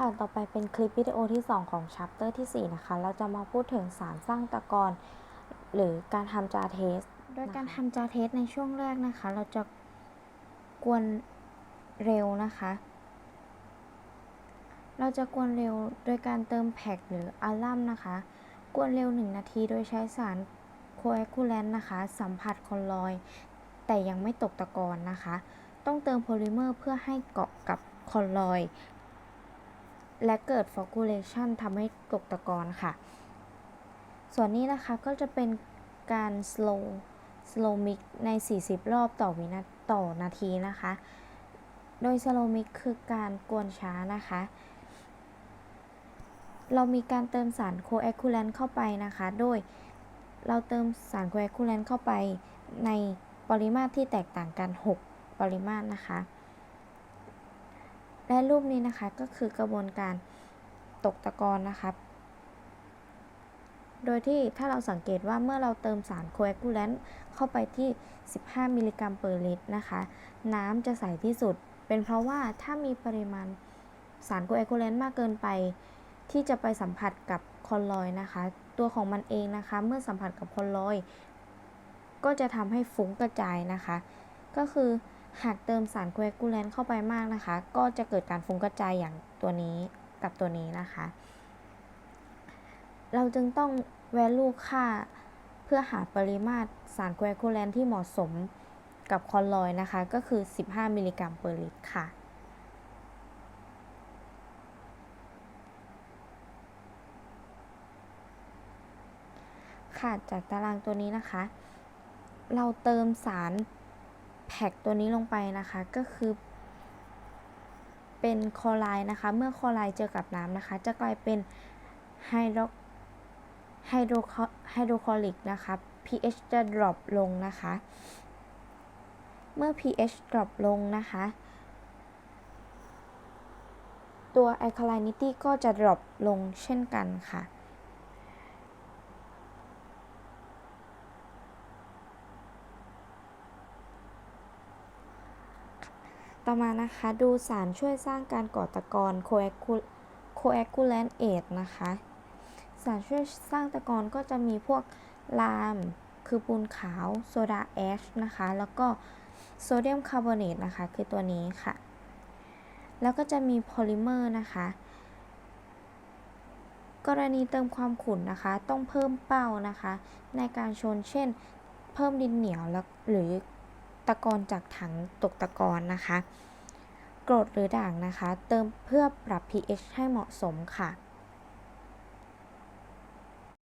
ค่ะ ต่อไปเป็นคลิปวิดีโอที่ 2 ของ chapter ที่ 4 นะคะ เราจะมาพูดถึงสารสร้างตะกอนหรือการทำจาเทส โดยการทำจาเทสในช่วงแรกนะคะ เราจะกวนเร็วนะคะ เราจะกวนเร็วโดยการเติมแพ็กหรืออัลลัมนะคะ กวนเร็ว 1 นาทีโดยใช้สารโคแอคูแลนนะคะ สัมผัสคอนลอยด์แต่ยังไม่ตกตะกอนนะคะ ต้องเติมโพลิเมอร์เพื่อให้เกาะกับคอนลอยด์ และเกิด flocculation ทำให้ตกตะกอนค่ะ ส่วนนี้นะคะก็จะเป็นการ slow slow mix ใน 40 รอบต่อวินาต่อนาทีนะคะ โดย slow mix คือการกวนช้านะคะ เรามีการเติมสาร coagulant เข้าไปนะคะ โดยเราเติมสาร coagulant เข้าไปในปริมาตรที่แตกต่างกัน 6 ปริมาตรนะคะ และรูปนี้นะคะก็คือกระบวนการตกตะกอนนะคะโดยที่ถ้าเราสังเกตว่าเมื่อเราเติมสารโคแอคูแลนต์เข้าไปที่ 15 มิลลิกรัมเปอร์ลิตรนะคะ น้ำจะใสที่สุด เป็นเพราะว่าถ้ามีปริมาณสารโคแอคูแลนต์มากเกินไป ที่จะไปสัมผัสกับคอนลอยนะคะ ตัวของมันเองนะคะ เมื่อสัมผัสกับคอนลอย ก็จะทำให้ฟุ้งกระจายนะคะ ก็คือ หากเติมสารโคแอคูแลนเข้าไปมากนะคะ ก็จะเกิดการฟุ้งกระจายอย่างตัวนี้กับตัวนี้นะคะ เราจึงต้อง value ค่า เพื่อหาปริมาตรสารโคแอคูแลนที่เหมาะสมกับคอนลอยด์นะคะ ก็คือ 15 มิลลิกรัมเปอร์ลิตรค่ะค่ะจากตารางตัวนี้นะคะ เราเติมสาร แพ็กตัวนี้ลงไปนะคะก็คือ เป็นคลอไรด์นะคะ เมื่อคลอไรด์เจอกับน้ำนะคะ จะกลายเป็นไฮโดรไฮโดรไฮโดรคลอริกนะคะ pH จะ drop ลงนะคะ เมื่อ pH drop ลงนะคะ ตัว alkalinity ก็จะ drop ลงเช่นกันค่ะ ต่อมานะคะดูสารช่วยสร้างการก่อตะกอน coagulant aid นะคะ สารช่วยสร้างตะกอนก็จะมีพวกลาม คือปูนขาวโซดาแอชนะคะ แล้วก็โซเดียมคาร์บอเนตนะคะ คือตัวนี้ค่ะ แล้วก็จะมีโพลิเมอร์นะคะ กรณีเติมความขุ่นนะคะ ต้องเพิ่มเป้านะคะ ในการชนเช่น เพิ่มดินเหนียวแล้วหรือ ตะกอนจากถังตกตะกอนนะคะกรดหรือด่างนะคะ เติมเพื่อปรับ pH ให้เหมาะสมค่ะ